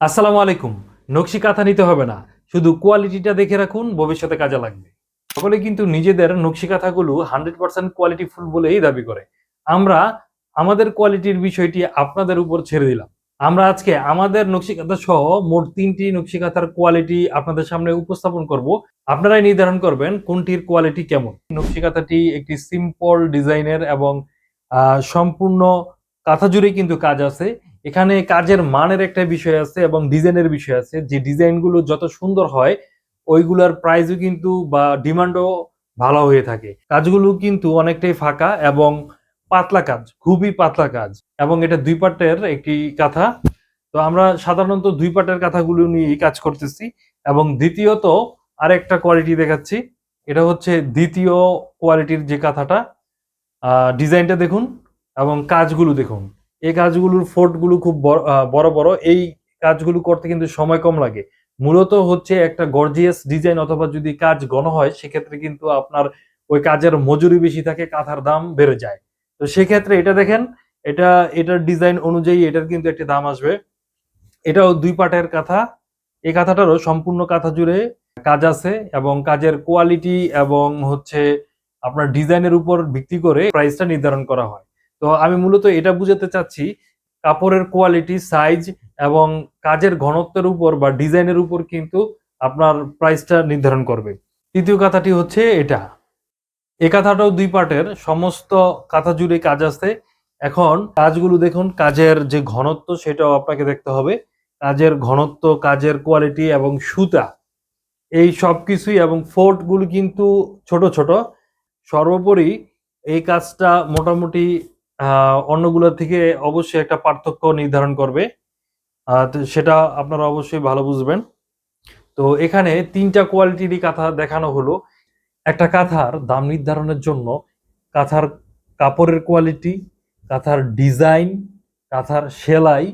আসসালামু আলাইকুম। নকশি কাঁথা নিতে হবে না। শুধু কোয়ালিটিটা দেখে রাখুন, ভবিষ্যতে কাজে লাগবে। সকলে কিন্তু নিজেদের নকশি কাঁথাগুলো হান্ড্রেড পার্সেন্ট কোয়ালিটি ফুল বলেই দাবি করে। আমরা আমাদের কোয়ালিটির বিষয়টি আপনাদের উপর ছেড়ে দিলাম। আমরা আজকে আমাদের নকশি কাঁথা সহ মোট তিনটি নকশি কাঁথার কোয়ালিটি আপনাদের সামনে উপস্থাপন করব। আপনারাই নির্ধারণ করবেন কোনটির কোয়ালিটি কেমন। নকশি কাঁথাটি একটি সিম্পল ডিজাইনের এবং সম্পূর্ণ কাঁথা জুড়ে কিন্তু কাজ আছে। এখানে কাজের মানের একটা বিষয় আছে এবং ডিজাইনের বিষয় আছে। যে ডিজাইনগুলো যত সুন্দর হয়, ওইগুলোর প্রাইসও কিন্তু বা ডিমান্ডও ভালো হয়ে থাকে। কাজগুলো কিন্তু অনেকটাই ফাঁকা এবং পাতলা কাজ, খুবই পাতলা কাজ এবং এটা দুই পাটের একটি কাঁথা। তো আমরা সাধারণত দুই পাটের কাঁথাগুলো নিয়ে কাজ করতেছি এবং দ্বিতীয়ত আরেকটা কোয়ালিটি দেখাচ্ছি। এটা হচ্ছে দ্বিতীয় কোয়ালিটির যে কাঁথাটা। ডিজাইনটা দেখুন এবং কাজগুলো দেখুন। এই কাজগুলোর ফোর্টগুলো খুব বড় বড়। এই কাজগুলো করতে কিন্তু সময় কম লাগে। মূলত হচ্ছে একটা গর্জিয়াস ডিজাইন অথবা যদি কাজ গণ হয়, সেক্ষেত্রে কিন্তু আপনার ওই কাজের মজুরি বেশি থাকে, কাঁথার দাম বেড়ে যায়। তো সেক্ষেত্রে এটা দেখেন, এটা, এটার ডিজাইন অনুযায়ী এটার কিন্তু একটা দাম আসবে। এটাও দুই পাটের কাঁথা। এই কাঁথাটারও সম্পূর্ণ কাঁথা জুড়ে কাজ আছে এবং কাজের কোয়ালিটি এবং হচ্ছে আপনার ডিজাইনের উপর ভিত্তি করে প্রাইসটা নির্ধারণ করা হয়। তো আমি মূলত এটা বুঝাতে চাচ্ছি, কাপড়ের কোয়ালিটি সাইজ এবং কাজের ঘনত্বের উপর বা ডিজাইনের উপর কিন্তু আপনার প্রাইসটা নির্ধারণ করবে। তৃতীয় কথাটি হচ্ছে এটা। এই কাঁথাটাও দুই পার্টের। সমস্ত কাঁথা জুড়ে কাজ আছে। এখন কাজগুলো দেখুন, কাজের যে ঘনত্ব সেটাও আপনাকে দেখতে হবে। কাজের ঘনত্ব, কাজের কোয়ালিটি এবং সুতা, এই সব কিছুই এবং ফোর্টগুলো কিন্তু ছোট ছোট। সর্বোপরি এই কাজটা মোটামুটি আহ, অন্যগুলোর থেকে অবশ্যই একটা পার্থক্য নির্ধারণ করবে। সেটা আপনারা অবশ্যই ভালো বুঝবেন। তো এখানে তিনটা কোয়ালিটিরই কাঁথা দেখানো হলো। একটা কাঁথার দাম নির্ধারণের জন্য কাঁথার কাপড়ের কোয়ালিটি কাঁথার ডিজাইন কাঁথার সেলাই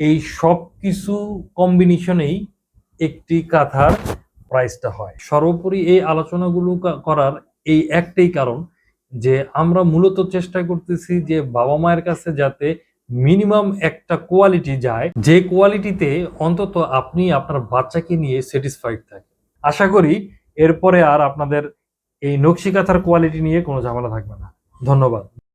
এই সব কিছু কম্বিনেশনেই একটি কাঁথার প্রাইসটা হয়। সর্বোপরি এই আলোচনাগুলো করার এই একটাই কারণ যে আমরা মূলত চেষ্টা করতেছি যে বাবা মায়ের কাছে যাতে মিনিমাম একটা কোয়ালিটি যায়, যে কোয়ালিটিতে অন্তত আপনি আপনার বাচ্চাকে নিয়ে স্যাটিসফাইড থাকে আশা করি এরপরে আর আপনাদের এই নকশিকাথার কোয়ালিটি নিয়ে কোনো ঝামেলা থাকবে না। ধন্যবাদ।